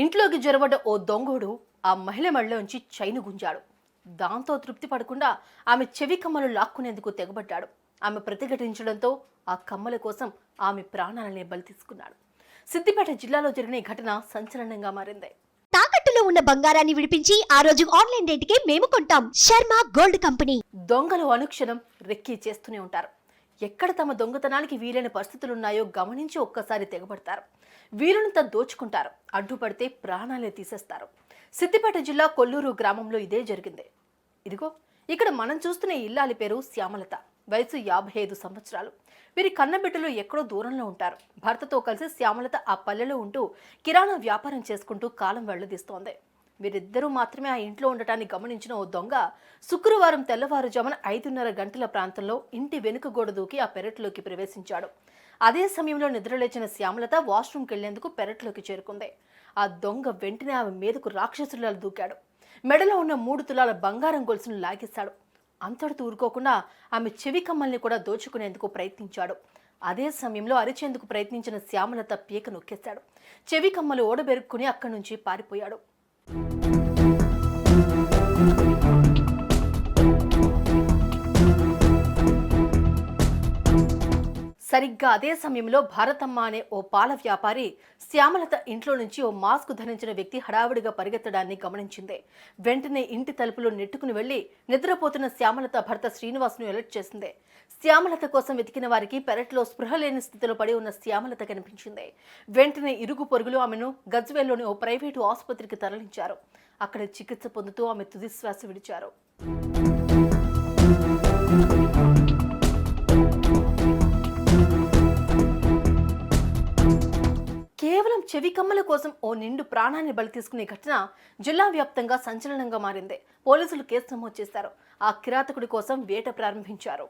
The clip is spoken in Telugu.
ఇంట్లోకి జొరబడ్డ ఓ దొంగోడు ఆ మహిళ మెడలోంచి చైను గుంజాడు. దాంతో తృప్తి పడకుండా ఆమె చెవి కమ్మలు లాక్కునేందుకు తెగబడ్డాడు. ఆమె ప్రతిఘటించడంతో ఆ కమ్మల కోసం ఆమె ప్రాణాలనే బలి తీసుకున్నాడు. సిద్దిపేట జిల్లాలో జరిగిన ఈ ఘటన సంచలనంగా మారింది. తాకట్టులో ఉన్న బంగారాన్ని విడిపించి ఆ రోజు ఆన్లైన్ రేటుకే మేము కొంటాం. Sharma gold company. దొంగలు అనుక్షణం రెక్కీ చేస్తూనే ఉంటారు. ఎక్కడ తమ దొంగతనానికి వీలైన పరిస్థితులున్నాయో గమనించి ఒక్కసారి తెగబడతారు. వీలునంత దోచుకుంటారు. అడ్డుపడితే ప్రాణాలే తీసేస్తారు. సిద్దిపేట జిల్లా కొల్లూరు గ్రామంలో ఇదే జరిగింది. ఇదిగో ఇక్కడ మనం చూస్తున్న ఇల్లాలి పేరు శ్యామలత. వయసు యాభై ఐదు సంవత్సరాలు. వీరి కన్నబిడ్డలు ఎక్కడో దూరంలో ఉంటారు. భర్తతో కలిసి శ్యామలత ఆ పల్లెలో ఉంటూ కిరాణా వ్యాపారం చేసుకుంటూ కాలం వెళ్ళదీస్తోంది. వీరిద్దరూ మాత్రమే ఆ ఇంట్లో ఉండటాన్ని గమనించిన ఓ దొంగ శుక్రవారం తెల్లవారుజామున ఐదున్నర గంటల ప్రాంతంలో ఇంటి వెనుక గోడ దూకి ఆ పెరట్లోకి ప్రవేశించాడు. అదే సమయంలో నిద్రలేచిన శ్యామలత వాష్రూమ్కి వెళ్ళేందుకు పెరట్లోకి చేరుకుంది. ఆ దొంగ వెంటనే ఆమె మీదకు రాక్షసులాలు దూకాడు. మెడలో ఉన్న మూడు తులాల బంగారం గొలుసును లాగేశాడు. అంతటితో ఊరుకోకుండా ఆమె చెవి కమ్మల్ని కూడా దోచుకునేందుకు ప్రయత్నించాడు. అదే సమయంలో అరిచేందుకు ప్రయత్నించిన శ్యామలత పీక నొక్కేశాడు. చెవి కమ్మలు ఓడబెరుక్కుని అక్కడి నుంచి పారిపోయాడు. thank you సరిగ్గా అదే సమయంలో భారతమ్మ అనే ఓ పాల వ్యాపారి శ్యామలత ఇంట్లో నుంచి ఓ మాస్క్ ధరించిన వ్యక్తి హడావుడిగా పరిగెత్తడాన్ని గమనించింది. వెంటనే ఇంటి తలుపులో నెట్టుకుని వెళ్ళి నిద్రపోతున్న శ్యామలత భర్త శ్రీనివాస్ను అలర్ట్ చేసింది. శ్యామలత కోసం వెతికిన వారికి పెరట్లో స్పృహ లేని స్థితిలో పడి ఉన్న శ్యామలత కనిపించింది. వెంటనే ఇరుగు పొరుగులు ఆమెను గజ్వేల్లోని ఓ ప్రైవేటు ఆసుపత్రికి తరలించారు. అక్కడ చికిత్స పొందుతూ ఆమె తుది శ్వాస విడిచారు. చెవి కమ్మల కోసం ఓ నిండు ప్రాణాన్ని బలి తీసుకునే ఘటన జిల్లా వ్యాప్తంగా సంచలనంగా మారింది. పోలీసులు కేసు నమోదు చేశారు. ఆ కిరాతకుడి కోసం వేట ప్రారంభించారు.